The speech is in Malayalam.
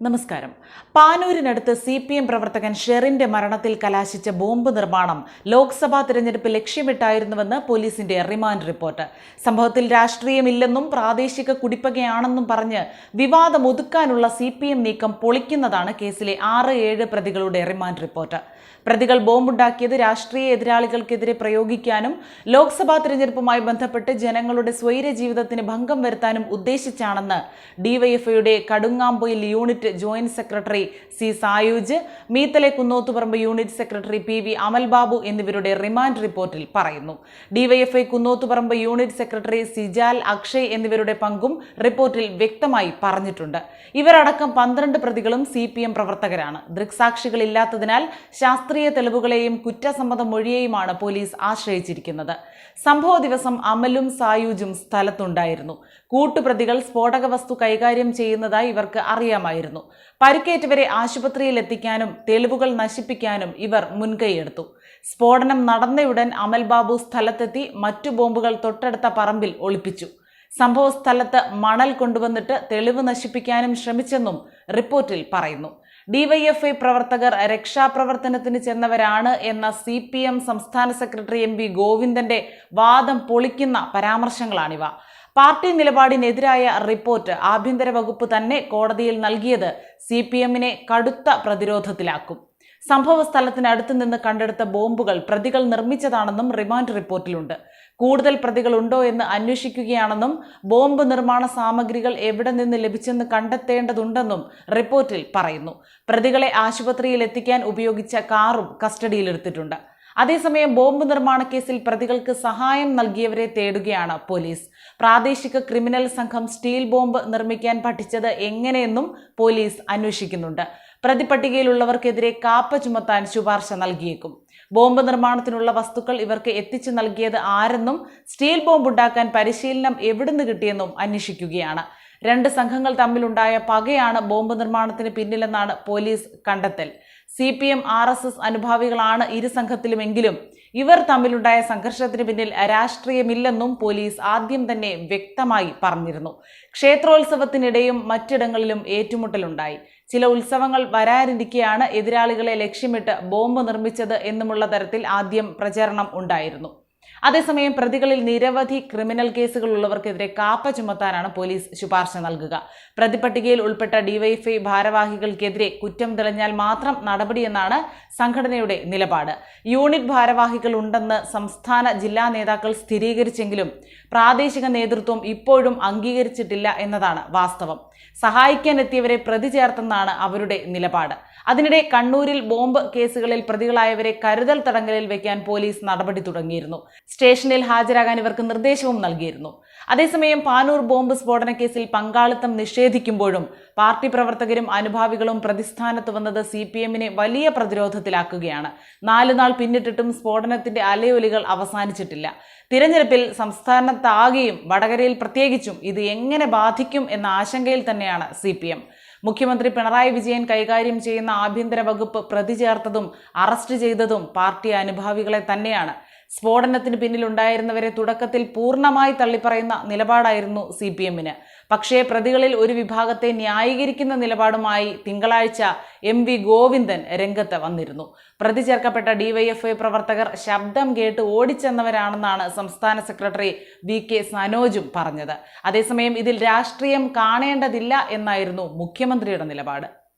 നമസ്കാരം. പാനൂരിനടുത്ത് സി പി എം പ്രവർത്തകൻ ഷെറിന്റെ മരണത്തിൽ കലാശിച്ച ബോംബ് നിർമ്മാണം ലോക്സഭാ തിരഞ്ഞെടുപ്പ് ലക്ഷ്യമിട്ടായിരുന്നുവെന്ന് പോലീസിന്റെ റിമാൻഡ് റിപ്പോർട്ട്. സംഭവത്തിൽ രാഷ്ട്രീയമില്ലെന്നും പ്രാദേശിക കുടിപ്പകയാണെന്നും പറഞ്ഞ് വിവാദം ഒതുക്കാനുള്ള സി പി എം നീക്കം പൊളിക്കുന്നതാണ് കേസിലെ ആറ് ഏഴ് പ്രതികളുടെ റിമാൻഡ് റിപ്പോർട്ട്. പ്രതികൾ ബോംബുണ്ടാക്കിയത് രാഷ്ട്രീയ എതിരാളികൾക്കെതിരെ പ്രയോഗിക്കാനും ലോക്സഭാ തിരഞ്ഞെടുപ്പുമായി ബന്ധപ്പെട്ട് ജനങ്ങളുടെ സ്വൈര ജീവിതത്തിന് ഭംഗം വരുത്താനും ഉദ്ദേശിച്ചാണെന്ന് ഡിവൈഎഫ്ഐയുടെ Kadungampoyil unit joint secretary C Sayooj Meethale Kunnothuparamba unit secretary P V Amalbabu എന്നിവരുടെ റിമാൻഡ് റിപ്പോർട്ടിൽ പറയുന്നു. DYFI Kunnothuparamba unit secretary Sijal Akshay എന്നിവരുടെ പങ്കും റിപ്പോർട്ടിൽ വ്യക്തമായി പറഞ്ഞിട്ടുണ്ട്. ഇവരടക്കം പന്ത്രണ്ട് പ്രതികളും സി പി എം പ്രവർത്തകരാണ്. ദൃക്സാക്ഷികളില്ലാത്തതിനാൽ ശാസ്ത്രീയ തെളിവുകളെയും കുറ്റസമ്മത മൊഴിയെയുമാണ് പോലീസ് ആശ്രയിച്ചിരിക്കുന്നത്. സംഭവ ദിവസം അമലും സായൂജും സ്ഥലത്തുണ്ടായിരുന്നു. കൂട്ടുപ്രതികൾ സ്ഫോടക വസ്തു കൈകാര്യം ചെയ്യുന്നതായി ഇവർക്ക് അറിയാമായിരുന്നു. പരിക്കേറ്റവരെ ആശുപത്രിയിൽ എത്തിക്കാനും തെളിവുകൾ നശിപ്പിക്കാനും ഇവർ മുൻകൈയെടുത്തു. സ്ഫോടനം നടന്നയുടൻ അമൽ ബാബു സ്ഥലത്തെത്തി മറ്റു ബോംബുകൾ തൊട്ടടുത്ത പറമ്പിൽ ഒളിപ്പിച്ചു. സംഭവ സ്ഥലത്ത് മണൽ കൊണ്ടുവന്നിട്ട് തെളിവ് നശിപ്പിക്കാനും ശ്രമിച്ചെന്നും റിപ്പോർട്ടിൽ പറയുന്നു. ഡിവൈഎഫ്ഐ പ്രവർത്തകർ രക്ഷാപ്രവർത്തനത്തിന് ചെന്നവരാണ് എന്ന സി പി എം സംസ്ഥാന സെക്രട്ടറി എം വി ഗോവിന്ദന്റെ വാദം പൊളിക്കുന്ന പരാമർശങ്ങളാണിവ. പാർട്ടി നിലപാടിനെതിരായ റിപ്പോർട്ട് ആഭ്യന്തര വകുപ്പ് തന്നെ കോടതിയിൽ നൽകിയത് സി പി എമ്മിനെ കടുത്ത പ്രതിരോധത്തിലാക്കും. സംഭവ സ്ഥലത്തിനടുത്ത് നിന്ന് കണ്ടെടുത്ത ബോംബുകൾ പ്രതികൾ നിർമ്മിച്ചതാണെന്നും റിമാൻഡ് റിപ്പോർട്ടിലുണ്ട്. കൂടുതൽ പ്രതികൾ ഉണ്ടോ എന്ന് അന്വേഷിക്കുകയാണെന്നും ബോംബ് നിർമ്മാണ സാമഗ്രികൾ എവിടെ നിന്ന് ലഭിച്ചെന്ന് കണ്ടെത്തേണ്ടതുണ്ടെന്നും റിപ്പോർട്ടിൽ പറയുന്നു. പ്രതികളെ ആശുപത്രിയിൽ എത്തിക്കാൻ ഉപയോഗിച്ച കാറും കസ്റ്റഡിയിലെടുത്തിട്ടുണ്ട്. അതേസമയം ബോംബ് നിർമ്മാണ കേസിൽ പ്രതികൾക്ക് സഹായം നൽകിയവരെ തേടുകയാണ് പോലീസ്. പ്രാദേശിക ക്രിമിനൽ സംഘം സ്റ്റീൽ ബോംബ് നിർമ്മിക്കാൻ പഠിച്ചത് എങ്ങനെയെന്നും പോലീസ് അന്വേഷിക്കുന്നുണ്ട്. പ്രതിപട്ടികയിലുള്ളവർക്കെതിരെ കാപ്പ ചുമത്താൻ ശുപാർശ നൽകിയേക്കും. ബോംബ് നിർമ്മാണത്തിനുള്ള വസ്തുക്കൾ ഇവർക്ക് എത്തിച്ചു നൽകിയത് ആരെന്നും സ്റ്റീൽ ബോംബ് ഉണ്ടാക്കാൻ പരിശീലനം എവിടുന്ന് കിട്ടിയെന്നും അന്വേഷിക്കുകയാണ്. രണ്ട് സംഘങ്ങൾ തമ്മിലുണ്ടായ പകയാണ് ബോംബ് നിർമ്മാണത്തിന് പിന്നിലെന്നാണ് പോലീസ് കണ്ടെത്തൽ. C P M R S S അനുഭാവികളാണ് ഇരു സംഘത്തിലുമെങ്കിലും ഇവർ തമ്മിലുണ്ടായ സംഘർഷത്തിന് പിന്നിൽ രാഷ്ട്രീയമില്ലെന്നും പോലീസ് ആദ്യം തന്നെ വ്യക്തമായി പറഞ്ഞിരുന്നു. ക്ഷേത്രോത്സവത്തിനിടെയും മറ്റിടങ്ങളിലും ഏറ്റുമുട്ടലുണ്ടായി. ചില ഉത്സവങ്ങൾ വരാനിരിക്കെയാണ് എതിരാളികളെ ലക്ഷ്യമിട്ട് ബോംബ് നിർമ്മിച്ചത് എന്നുമുള്ള തരത്തിൽ ആദ്യം പ്രചരണം ഉണ്ടായിരുന്നു. അതേസമയം പ്രതികളിൽ നിരവധി ക്രിമിനൽ കേസുകൾ ഉള്ളവർക്കെതിരെ കാപ്പ ചുമത്താനാണ് പോലീസ് ശുപാർശ നൽകുക. പ്രതിപട്ടികയിൽ ഉൾപ്പെട്ട ഡിവൈഎഫ്ഐ ഭാരവാഹികൾക്കെതിരെ കുറ്റം തെളിഞ്ഞാൽ മാത്രം നടപടിയെന്നാണ് സംഘടനയുടെ നിലപാട്. യൂണിറ്റ് ഭാരവാഹികൾ ഉണ്ടെന്ന് സംസ്ഥാന ജില്ലാ നേതാക്കൾ സ്ഥിരീകരിച്ചെങ്കിലും പ്രാദേശിക നേതൃത്വം ഇപ്പോഴും അംഗീകരിച്ചിട്ടില്ല എന്നതാണ് വാസ്തവം. സഹായിക്കാനെത്തിയവരെ പ്രതി ചേർത്തെന്നാണ് അവരുടെ നിലപാട്. അതിനിടെ കണ്ണൂരിൽ ബോംബ് കേസുകളിൽ പ്രതികളായവരെ കരുതൽ തടങ്കലിൽ വെക്കാൻ പോലീസ് നടപടി തുടങ്ങിയിരുന്നു. സ്റ്റേഷനിൽ ഹാജരാകാൻ ഇവർക്ക് നിർദ്ദേശവും നൽകിയിരുന്നു. അതേസമയം പാനൂർ ബോംബ് സ്ഫോടന കേസിൽ പങ്കാളിത്തം നിഷേധിക്കുമ്പോഴും പാർട്ടി പ്രവർത്തകരും അനുഭാവികളും പ്രതിസ്ഥാനത്ത് വന്നത് സി പി എമ്മിനെ വലിയ പ്രതിരോധത്തിലാക്കുകയാണ്. നാല് നാൾ പിന്നിട്ടിട്ടും സ്ഫോടനത്തിന്റെ അലയൊലികൾ അവസാനിച്ചിട്ടില്ല. തിരഞ്ഞെടുപ്പിൽ സംസ്ഥാനത്താകെയും വടകരയിൽ പ്രത്യേകിച്ചും ഇത് എങ്ങനെ ബാധിക്കും എന്ന ആശങ്കയിൽ തന്നെയാണ് സി മുഖ്യമന്ത്രി പിണറായി വിജയൻ കൈകാര്യം ചെയ്യുന്ന ആഭ്യന്തര വകുപ്പ് പ്രതി ചേർത്തതും അറസ്റ്റ് ചെയ്തതും പാർട്ടി അനുഭാവികളെ തന്നെയാണ്. സ്ഫോടനത്തിന് പിന്നിലുണ്ടായിരുന്നവരെ തുടക്കത്തിൽ പൂർണമായി തള്ളിപ്പറയുന്ന നിലപാടായിരുന്നു സി പി എമ്മിന് പക്ഷേ പ്രതികളിൽ ഒരു വിഭാഗത്തെ ന്യായീകരിക്കുന്ന നിലപാടുമായി തിങ്കളാഴ്ച എം വി ഗോവിന്ദൻ രംഗത്ത് വന്നിരുന്നു. പ്രതി ചേർക്കപ്പെട്ട ഡിവൈഎഫ്ഐ പ്രവർത്തകർ ശബ്ദം കേട്ട് ഓടിച്ചെന്നവരാണെന്നാണ് സംസ്ഥാന സെക്രട്ടറി വി കെ സനോജും പറഞ്ഞത്. അതേസമയം ഇതിൽ രാഷ്ട്രീയം കാണേണ്ടതില്ല എന്നായിരുന്നു മുഖ്യമന്ത്രിയുടെ നിലപാട്.